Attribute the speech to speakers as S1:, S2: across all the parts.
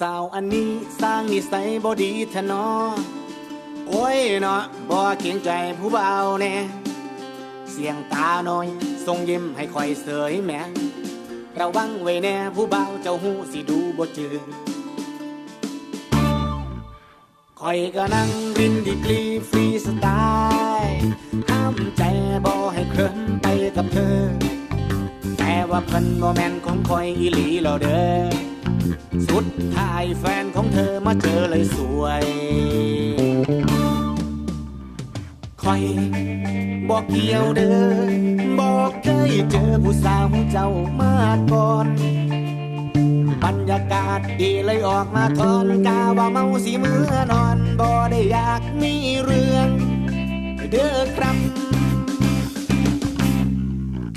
S1: สาวอันนี้สร้างนิสัยบ่ดีทะนอ โอ้ยเนาะบ่เกรงใจผู้เบาแน่เสียงตาน้อย ทรงยิ้มให้คอยเสยแหมระวังไว้แน่ผู้เบาเจ้าหูสิดูบ่จืดคอยก็นั่งรินดีกรีฟรีสไตล์ห้ามใจบ่ให้เคลิ้มไปกับเธอ แต่ว่าเพิ่นโมแมนของคอยอีหลีเราเด้อ สุดท้ายแฟนของเธอมาเจอเลยสวยคอยบอกเกี่ยวเด้อบอกเคยเจอผู้สาวเจ้ามาก่อน บรรยากาศดีเลยออกมาทอนกาว่าเมาสิเมื่อนอนบ่ได้อยากมีเรื่อง เด้อครับ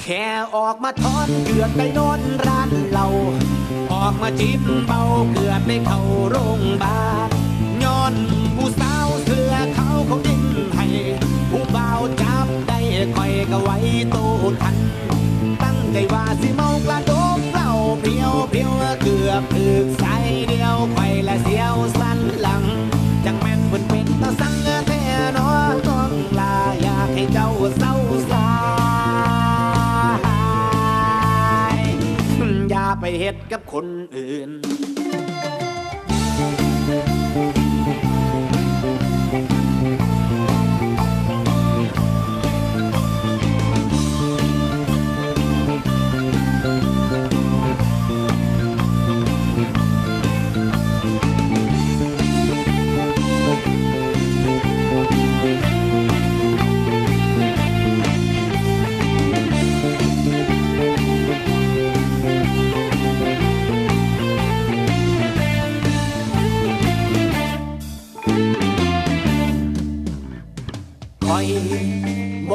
S1: แค่ออกมาทอนเกือบได้นอนร้านเรา ออกมาจิ้มเบาเกือบได้เข้าโรงบาลย้อนผู้สาวเสื้อเขาเขาดิ้นให้ผู้เบาวจับได้คอยก็ไว้โตทัน ตั้งใจว่าสิเมากระโดดเหล่าเพียวเพียวเกือบถึกสายเดียวไข่ละเสียวสา เฮ็ดกับคนอื่น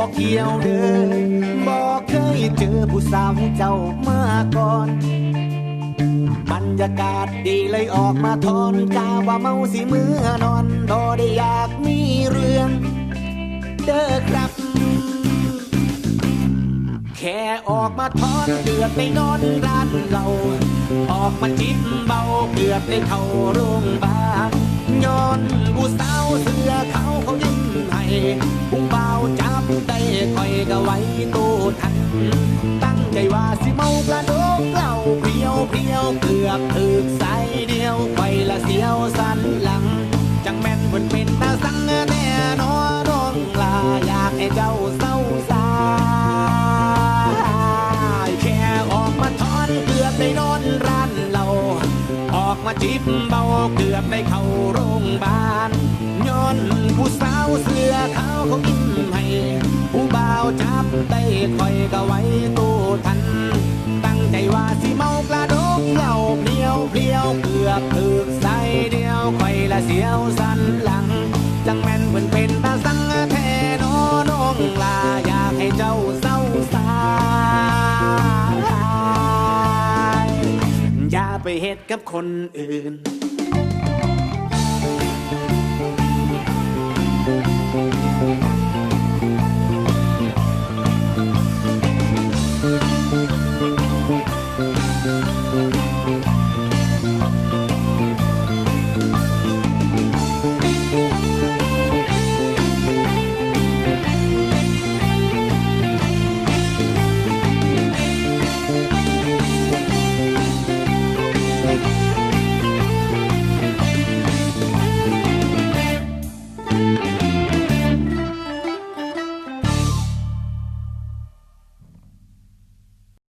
S1: บอกเกี่ยวเด้อบอกเคยเจอผู้สาวเจ้ามาก่อนบรรยากาศดีเลยออกมาทอนกาว่าเมาสิเมื่อนอนดอได้อยากมีเรื่อง เด้อครับ แค่ออกมาทอนเกือบได้นอนร้านเรา ออกมาจิ้มเบาเกือบได้เข้าโรงพยาบาลย้อนผู้สาวเสื้อเขาเขายิ้มให้ ก็ไว้ตู้ทัน ตั้งใจว่าสิเมากระโดกเหล่าเพียวเพียวเกือบถึกใสเดียวไฟละเสียวสันหลัง จังแม่นเพิ่นเป็นตาสังแน่นอน้องลาอยากให้เจ้าเศร้าสายแค่ออกมาทอนเกือบได้นอนร้านเรา ออกมาจิบเบาเกือบได้เข้าโรงพยาบาล ย้อนผู้สาวเสื้อขาวเขายิ้มให้ ผู้บ่าวจับได้คอยก็ไว้ตู้ทัน ตั้งใจว่าสิเมากระดกเหล่าเพลียวเพลียวเกือบถึกใส่เดียวคอยละเสียวสันหลัง จังแม่นเพิ่นเป็นตาสังแทนอน้องลาอยากให้เจ้าเศร้าสายอย่าไปเฮ็ดกับคนอื่น Thank you.